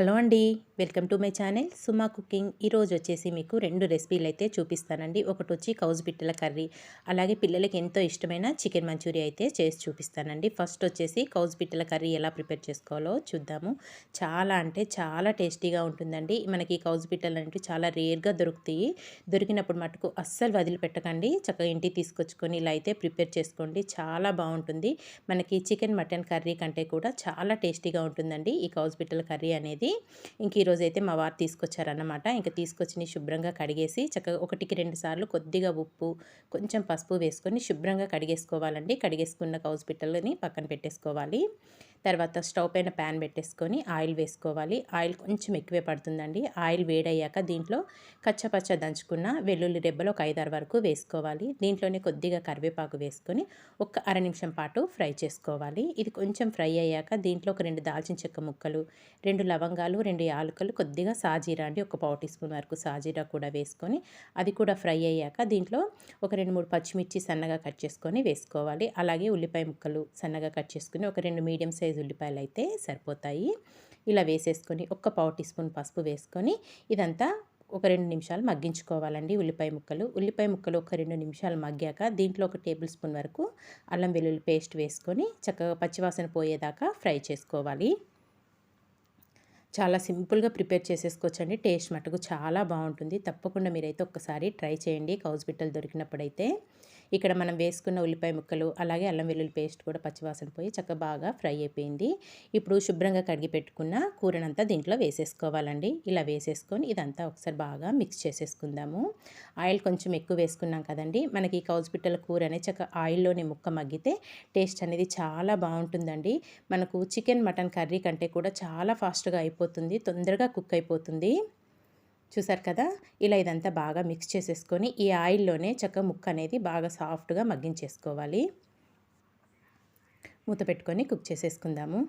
Hello అండి welcome to my channel. Suma cooking. ఈరోజు వచ్చేసి మీకు రెండు రెసిపీలు అయితే చూపిస్తానండి. ఒకటి వచ్చి కౌజ్ బిట్టల కర్రీ అలాగే పిల్లలకి ఎంతో ఇష్టమైన చికెన్ మంచూరియా అయితే చేసి చూపిస్తానండి. ఫస్ట్ వచ్చేసి కౌజ్ బిట్టల కర్రీ ఎలా ప్రిపేర్ చేసుకోవాలో చూద్దాము. చాలా అంటే చాలా టేస్టీగా ఉంటుందండి. మనకి కౌజ్ బిట్టలు అంటే చాలా రేర్గా దొరుకుతాయి. దొరికినప్పుడు మటుకు అస్సలు వదిలిపెట్టకండి. చక్కగా ఇంటికి తీసుకొచ్చుకొని ఇలా అయితే ప్రిపేర్ చేసుకోండి. చాలా బాగుంటుంది. మనకి చికెన్ మటన్ కర్రీ కంటే కూడా చాలా టేస్టీగా ఉంటుందండి ఈ కౌజ్ బిట్టల కర్రీ అనేది. ఇంక ఈరోజు అయితే మా వారు తీసుకొచ్చారన్నమాట. ఇంకా తీసుకొచ్చి శుభ్రంగా కడిగేసి చక్కగా ఒకటికి రెండు సార్లు కొద్దిగా ఉప్పు కొంచెం పసుపు వేసుకొని శుభ్రంగా కడిగేసుకోవాలండి. కడిగేసుకున్న కౌజ్ పిట్టలని పక్కన పెట్టేసుకోవాలి. తర్వాత స్టవ్ పైన ప్యాన్ పెట్టేసుకొని ఆయిల్ వేసుకోవాలి. ఆయిల్ కొంచెం ఎక్కువే పడుతుందండి. ఆయిల్ వేడయ్యాక దీంట్లో కచ్చపచ్చ దంచుకున్న వెల్లుల్లి రెబ్బలు ఒక ఐదారు వరకు వేసుకోవాలి. దీంట్లోనే కొద్దిగా కరివేపాకు వేసుకొని ఒక అర నిమిషం పాటు ఫ్రై చేసుకోవాలి. ఇది కొంచెం ఫ్రై అయ్యాక దీంట్లో ఒక రెండు దాల్చిన చెక్క ముక్కలు రెండు లవంగాలు రెండు యాలకులు కొద్దిగా సాజీరా అండి. ఒక పావు టీ స్పూన్ వరకు సాజీరా కూడా వేసుకొని అది కూడా ఫ్రై అయ్యాక దీంట్లో ఒక రెండు మూడు పచ్చిమిర్చి సన్నగా కట్ చేసుకొని వేసుకోవాలి. అలాగే ఉల్లిపాయ ముక్కలు సన్నగా కట్ చేసుకుని ఒక రెండు మీడియం సైజ్ సైజు ఉల్లిపాయలు అయితే సరిపోతాయి. ఇలా వేసేసుకొని ఒక్క పావు టీ స్పూన్ పసుపు వేసుకొని ఇదంతా ఒక రెండు నిమిషాలు మగ్గించుకోవాలండి ఉల్లిపాయ ముక్కలు. ఉల్లిపాయ ముక్కలు ఒక రెండు నిమిషాలు మగ్గాక దీంట్లో ఒక టేబుల్ స్పూన్ వరకు అల్లం వెల్లుల్లి పేస్ట్ వేసుకొని చక్కగా పచ్చివాసన పోయేదాకా ఫ్రై చేసుకోవాలి. చాలా సింపుల్గా ప్రిపేర్ చేసేసుకోవచ్చండి. టేస్ట్ మటుకు చాలా బాగుంటుంది. తప్పకుండా మీరైతే ఒక్కసారి ట్రై చేయండి. కౌజ్ బిట్టలు దొరికినప్పుడైతే. ఇక్కడ మనం వేసుకున్న ఉల్లిపాయ ముక్కలు అలాగే అల్లం వెల్లుల్లి పేస్ట్ కూడా పచ్చివాసన పోయి చక్కగా బాగా ఫ్రై అయిపోయింది. ఇప్పుడు శుభ్రంగా కడిగి పెట్టుకున్న కూరనంతా దీంట్లో వేసేసుకోవాలండి. ఇలా వేసేసుకొని ఇదంతా ఒకసారి బాగా మిక్స్ చేసేసుకుందాము. ఆయిల్ కొంచెం ఎక్కువ వేసుకున్నాం కదండి. మనకి కౌజ్ పిట్టల కూర అనేది చక్క ఆయిల్లోనే ముక్క మగ్గితే టేస్ట్ అనేది చాలా బాగుంటుందండి. మనకు చికెన్ మటన్ కర్రీ కంటే కూడా చాలా ఫాస్ట్గా అయిపోతుంది తొందరగా కుక్ అయిపోతుంది. చూసారు కదా? ఇలా ఇదంతా బాగా మిక్స్ చేసేసుకొని ఈ ఆయిల్లోనే చక్క ముక్క అనేది బాగా సాఫ్ట్గా మగ్గించేసుకోవాలి. మూత పెట్టుకొని కుక్ చేసేసుకుందాము.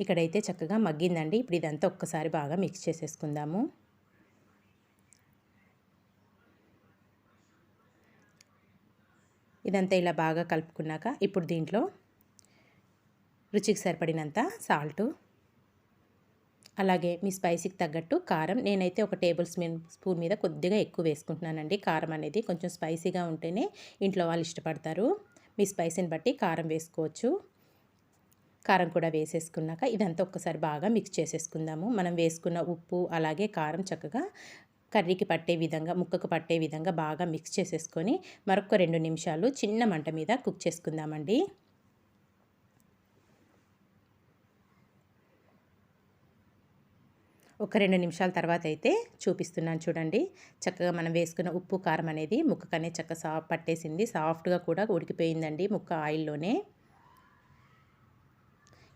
ఇక్కడైతే చక్కగా మగ్గిందండి. ఇప్పుడు ఇదంతా ఒక్కసారి బాగా మిక్స్ చేసేసుకుందాము. ఇదంతా ఇలా బాగా కలుపుకున్నాక ఇప్పుడు దీంట్లో రుచికి సరిపడినంత సాల్టు అలాగే మీ స్పైసీకి తగ్గట్టు కారం. నేనైతే ఒక టేబుల్ స్పూన్ స్పూన్ మీద కొద్దిగా ఎక్కువ వేసుకుంటున్నానండి. కారం అనేది కొంచెం స్పైసీగా ఉంటేనే ఇంట్లో వాళ్ళు ఇష్టపడతారు. మీ స్పైసీని బట్టి కారం వేసుకోవచ్చు. కారం కూడా వేసేసుకున్నాక ఇదంతా ఒక్కసారి బాగా మిక్స్ చేసేసుకుందాము. మనం వేసుకున్న ఉప్పు అలాగే కారం చక్కగా కర్రీకి పట్టే విధంగా ముక్కకు పట్టే విధంగా బాగా మిక్స్ చేసేసుకొని మరొక రెండు నిమిషాలు చిన్న మంట మీద కుక్ చేసుకుందామండి. ఒక రెండు నిమిషాల తర్వాత అయితే చూపిస్తున్నాను చూడండి. చక్కగా మనం వేసుకున్న ఉప్పు కారం అనేది ముక్కకనే చక్క సా పట్టేసింది. సాఫ్ట్గా కూడా ఉడికిపోయిందండి ముక్క ఆయిల్లోనే.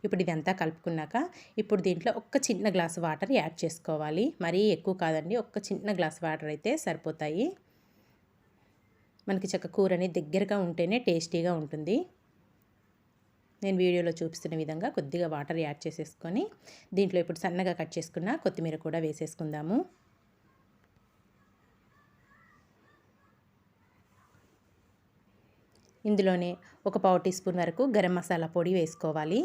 ఇప్పుడు ఇదంతా కలుపుకున్నాక ఇప్పుడు దీంట్లో ఒక్క చిన్న గ్లాస్ వాటర్ యాడ్ చేసుకోవాలి. మరీ ఎక్కువ కాదండి ఒక్క చిన్న గ్లాస్ వాటర్ అయితే సరిపోతాయి. మనకి చక్క కూర అనేది దగ్గరగా ఉంటేనే టేస్టీగా ఉంటుంది. నేను వీడియోలో చూపిస్తున్న విధంగా కొద్దిగా వాటర్ యాడ్ చేసేసుకొని దీంట్లో ఇప్పుడు సన్నగా కట్ చేసుకున్న కొత్తిమీర కూడా వేసేసుకుందాము. ఇందులోనే ఒక పావు టీ స్పూన్ వరకు గరం మసాలా పొడి వేసుకోవాలి.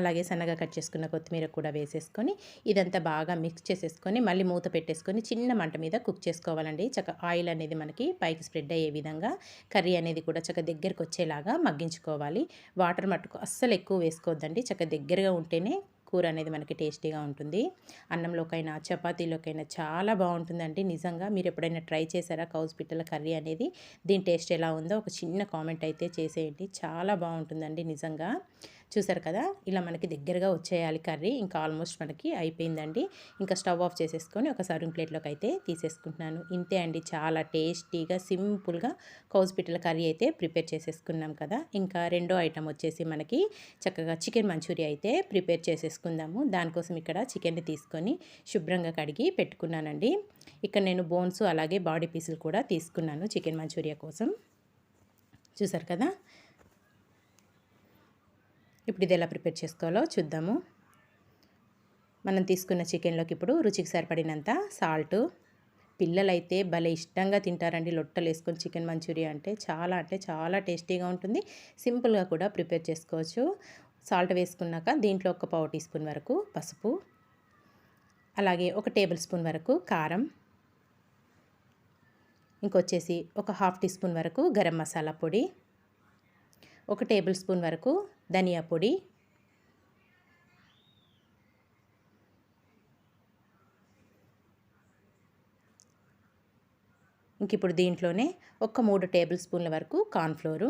అలాగే సన్నగా కట్ చేసుకున్న కొత్తిమీర కూడా వేసేసుకొని ఇదంతా బాగా మిక్స్ చేసేసుకొని మళ్ళీ మూత పెట్టేసుకొని చిన్న మంట మీద కుక్ చేసుకోవాలండి. చక్క ఆయిల్ అనేది మనకి పైకి స్ప్రెడ్ అయ్యే విధంగా కర్రీ అనేది కూడా చక్క దగ్గరకు వచ్చేలాగా మగ్గించుకోవాలి. వాటర్ మట్టుకు అస్సలు ఎక్కువ వేసుకోవద్దండి. చక్క దగ్గరగా ఉంటేనే కూర అనేది మనకి టేస్టీగా ఉంటుంది. అన్నంలోకైనా చపాతీలోకైనా చాలా బాగుంటుందండి. నిజంగా మీరు ఎప్పుడైనా ట్రై చేశారా? కౌజ్ పిట్టల కర్రీ అనేది దీని టేస్ట్ ఎలా ఉందో ఒక చిన్న కామెంట్ అయితే చేసేయండి. చాలా బాగుంటుందండి నిజంగా. చూసారు కదా? ఇలా మనకి దగ్గరగా వచ్చేయాలి కర్రీ. ఇంకా ఆల్మోస్ట్ మనకి అయిపోయిందండి. ఇంకా స్టవ్ ఆఫ్ చేసేసుకొని ఒక సర్వింగ్ ప్లేట్లోకి అయితే తీసేసుకుంటున్నాను. ఇంతే అండి. చాలా టేస్టీగా సింపుల్గా కౌజ్పిటల్ కర్రీ అయితే ప్రిపేర్ చేసేసుకున్నాం కదా? ఇంకా రెండో ఐటమ్ వచ్చేసి మనకి చక్కగా చికెన్ మంచూరియా అయితే ప్రిపేర్ చేసేసుకుందాము. దానికోసం ఇక్కడ చికెన్ని తీసుకొని శుభ్రంగా కడిగి పెట్టుకున్నానండి. ఇక్కడ నేను బోన్స్ అలాగే బాడీ పీసులు కూడా తీసుకున్నాను చికెన్ మంచూరియా కోసం. చూసారు కదా? ఇప్పుడు ఇది ఎలా ప్రిపేర్ చేసుకోవాలో చూద్దాము. మనం తీసుకున్న చికెన్లోకి ఇప్పుడు రుచికి సరిపడినంత సాల్టు. పిల్లలైతే భలే ఇష్టంగా తింటారండి లొట్టలు వేసుకొని చికెన్ మంచూరియా అంటే. చాలా అంటే చాలా టేస్టీగా ఉంటుంది. సింపుల్గా కూడా ప్రిపేర్ చేసుకోవచ్చు. సాల్ట్ వేసుకున్నాక దీంట్లో ఒక పావు టీ స్పూన్ వరకు పసుపు. అలాగే ఒక టేబుల్ స్పూన్ వరకు కారం. ఇంకొచ్చేసి ఒక హాఫ్ టీ స్పూన్ వరకు గరం మసాలా పొడి. ఒక టేబుల్ స్పూన్ వరకు ధనియా పొడి. ఇంక ఇప్పుడు దీంట్లోనే ఒక మూడు టేబుల్ స్పూన్ల వరకు కార్న్ఫ్లోరు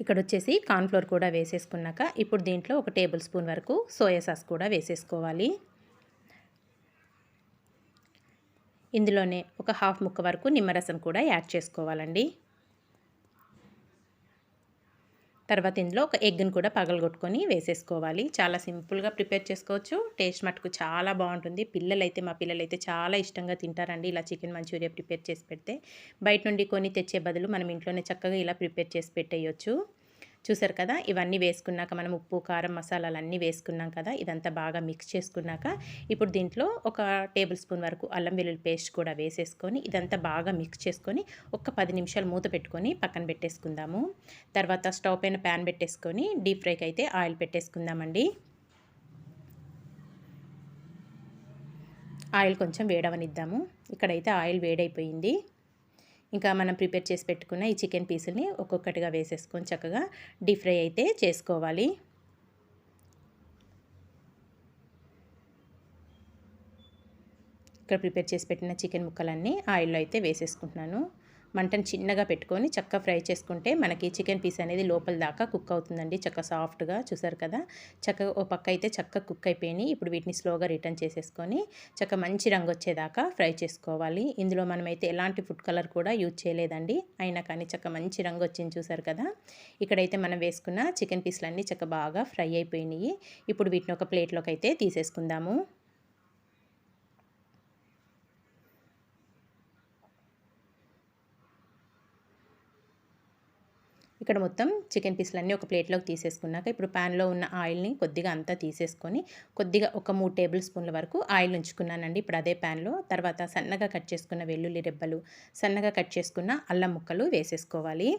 ఇక్కడ వచ్చేసి కార్న్ఫ్లోర్ కూడా వేసేసుకున్నాక ఇప్పుడు దీంట్లో ఒక టేబుల్ స్పూన్ వరకు సోయా సాస్ కూడా వేసేసుకోవాలి. ఇందులోనే ఒక హాఫ్ ముక్క వరకు నిమ్మరసం కూడా యాడ్ చేసుకోవాలండి. తర్వాత ఇందులో ఒక ఎగ్ని కూడా పగలగొట్టుకొని వేసేసుకోవాలి. చాలా సింపుల్గా ప్రిపేర్ చేసుకోవచ్చు. టేస్ట్ మటుకు చాలా బాగుంటుంది. పిల్లలైతే మా పిల్లలైతే చాలా ఇష్టంగా తింటారండి ఇలా చికెన్ మంచూరియా ప్రిపేర్ చేసి పెడితే. బయట నుండి కొని తెచ్చే బదులు మనం ఇంట్లోనే చక్కగా ఇలా ప్రిపేర్ చేసి పెట్టేయచ్చు. చూసారు కదా? ఇవన్నీ వేసుకున్నాక మనం ఉప్పు కారం మసాలాలు అన్నీ వేసుకున్నాం కదా? ఇదంతా బాగా మిక్స్ చేసుకున్నాక ఇప్పుడు దీంట్లో ఒక టేబుల్ స్పూన్ వరకు అల్లం వెల్లుల్లి పేస్ట్ కూడా వేసేసుకొని ఇదంతా బాగా మిక్స్ చేసుకొని ఒక పది నిమిషాలు మూత పెట్టుకొని పక్కన పెట్టేసుకుందాము. తర్వాత స్టవ్ పైన ప్యాన్ పెట్టేసుకొని డీప్ ఫ్రైకి అయితే ఆయిల్ పెట్టేసుకుందామండి. ఆయిల్ కొంచెం వేడవనిద్దాము. ఇక్కడైతే ఆయిల్ వేడైపోయింది. ఇంకా మనం ప్రిపేర్ చేసి పెట్టుకున్న ఈ చికెన్ పీసుల్ని ఒక్కొక్కటిగా వేసేసుకొని చక్కగా డీప్ ఫ్రై అయితే చేసుకోవాలి. ఇక్కడ ప్రిపేర్ చేసి పెట్టిన చికెన్ ముక్కలన్నీ ఆయిల్లో అయితే వేసేసుకుంటున్నాను. మంటను చిన్నగా పెట్టుకొని చక్క ఫ్రై చేసుకుంటే మనకి చికెన్ పీస్ అనేది లోపల దాకా కుక్ అవుతుందండి. చక్క సాఫ్ట్గా చూసారు కదా? చక్కగా ఓ పక్క అయితే చక్క కుక్ అయిపోయినాయి. ఇప్పుడు వీటిని స్లోగా రిటర్న్ చేసేసుకొని చక్క మంచి రంగు వచ్చేదాకా ఫ్రై చేసుకోవాలి. ఇందులో మనమైతే ఎలాంటి ఫుడ్ కలర్ కూడా యూజ్ చేయలేదండి. అయినా కానీ చక్క మంచి రంగు వచ్చింది చూసారు కదా? ఇక్కడైతే మనం వేసుకున్న చికెన్ పీస్లన్నీ చక్క బాగా ఫ్రై అయిపోయినాయి. ఇప్పుడు వీటిని ఒక ప్లేట్లోకి అయితే తీసేసుకుందాము. ఇక్కడ మొత్తం చికెన్ పీసులన్నీ ఒక ప్లేట్లోకి తీసేసుకున్నాక ఇప్పుడు ప్యాన్లో ఉన్న ఆయిల్ని కొద్దిగా అంతా తీసేసుకొని కొద్దిగా ఒక మూడు టేబుల్ స్పూన్ల వరకు ఆయిల్ ఉంచుకున్నానండి. ఇప్పుడు అదే ప్యాన్లో తర్వాత సన్నగా కట్ చేసుకున్న వెల్లుల్లి రెబ్బలు సన్నగా కట్ చేసుకున్న అల్లం ముక్కలు వేసేసుకోవాలి.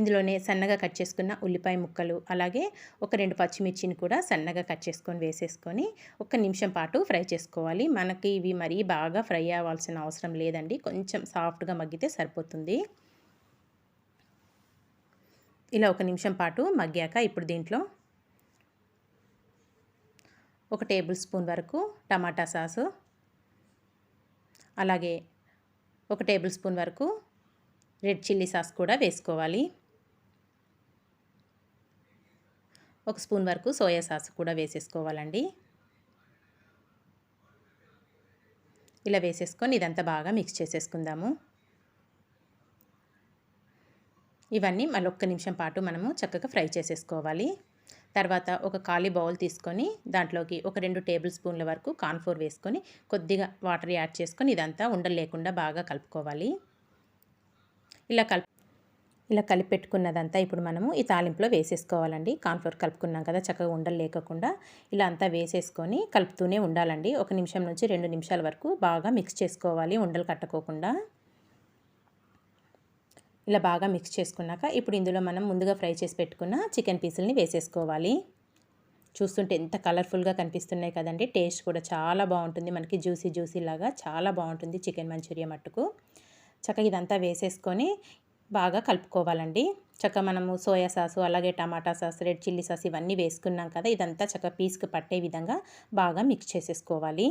ఇందులోనే సన్నగా కట్ చేసుకున్న ఉల్లిపాయ ముక్కలు అలాగే ఒక రెండు పచ్చిమిర్చిని కూడా సన్నగా కట్ చేసుకొని వేసేసుకొని ఒక నిమిషం పాటు ఫ్రై చేసుకోవాలి. మనకి ఇవి మరీ బాగా ఫ్రై అవ్వాల్సిన అవసరం లేదండి. కొంచెం సాఫ్ట్గా మగ్గితే సరిపోతుంది. ఇలా ఒక నిమిషం పాటు మగ్గాక ఇప్పుడు దీంట్లో ఒక టేబుల్ స్పూన్ వరకు టమాటా సాసు అలాగే ఒక టేబుల్ స్పూన్ వరకు రెడ్ చిల్లీ సాస్ కూడా వేసుకోవాలి. ఒక స్పూన్ వరకు సోయా సాస్ కూడా వేసేసుకోవాలండి. ఇలా వేసేసుకొని ఇదంతా బాగా మిక్స్ చేసేసుకుందాము. ఇవన్నీ మళ్ళీ ఒక్క నిమిషం పాటు మనము చక్కగా ఫ్రై చేసేసుకోవాలి. తర్వాత ఒక ఖాళీ బౌల్ తీసుకొని దాంట్లోకి ఒక రెండు టేబుల్ స్పూన్ల వరకు కాన్ఫోర్ వేసుకొని కొద్దిగా వాటర్ యాడ్ చేసుకొని ఇదంతా ఉండలు లేకుండా బాగా కలుపుకోవాలి. ఇలా కలుపు ఇలా కలిపి పెట్టుకున్నదంతా ఇప్పుడు మనము ఈ తాలింపులో వేసేసుకోవాలండి. కాన్ఫ్లోర్ కలుపుకున్నాం కదా చక్కగా ఉండలు లేకుండా ఇలా అంతా వేసేసుకొని కలుపుతూనే ఉండాలండి. ఒక నిమిషం నుంచి రెండు నిమిషాల వరకు బాగా మిక్స్ చేసుకోవాలి ఉండలు కట్టుకోకుండా. ఇలా బాగా మిక్స్ చేసుకున్నాక ఇప్పుడు ఇందులో మనం ముందుగా ఫ్రై చేసి పెట్టుకున్న చికెన్ పీసుల్ని వేసేసుకోవాలి. చూస్తుంటే ఎంత కలర్ఫుల్గా కనిపిస్తున్నాయి కదండి. టేస్ట్ కూడా చాలా బాగుంటుంది. మనకి జ్యూసీ జ్యూసీ లాగా చాలా బాగుంటుంది చికెన్ మంచూరియా మట్టుకు. చక్కగా ఇదంతా వేసేసుకొని బాగా కలుపుకోవాలండి. చక్క మనము సోయా సాసు అలాగే tomato sauce red chilli sauce ఇవన్నీ వేసుకున్నాం కదా ఇదంతా చక్క పీస్కి పట్టే విధంగా బాగా మిక్స్ చేసేసుకోవాలి.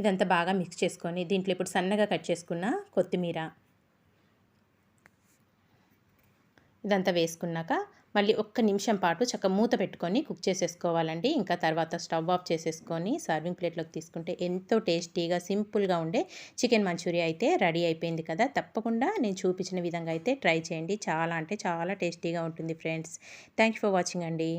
ఇదంతా బాగా మిక్స్ చేసుకొని దీంట్లో ఇప్పుడు సన్నగా కట్ చేసుకున్న కొత్తిమీర. ఇదంతా వేసుకున్నాక మళ్ళీ ఒక్క నిమిషం పాటు చక్క మూత పెట్టుకొని కుక్ చేసేసుకోవాలండి. ఇంకా తర్వాత స్టవ్ ఆఫ్ చేసేసుకొని సర్వింగ్ ప్లేట్లోకి తీసుకుంటే ఎంతో టేస్టీగా సింపుల్గా ఉండే చికెన్ మంచూరియా అయితే రెడీ అయిపోయింది కదా. తప్పకుండా నేను చూపించిన విధంగా అయితే ట్రై చేయండి. చాలా అంటే చాలా టేస్టీగా ఉంటుంది ఫ్రెండ్స్. థ్యాంక్ ఫర్ వాచింగ్ అండి.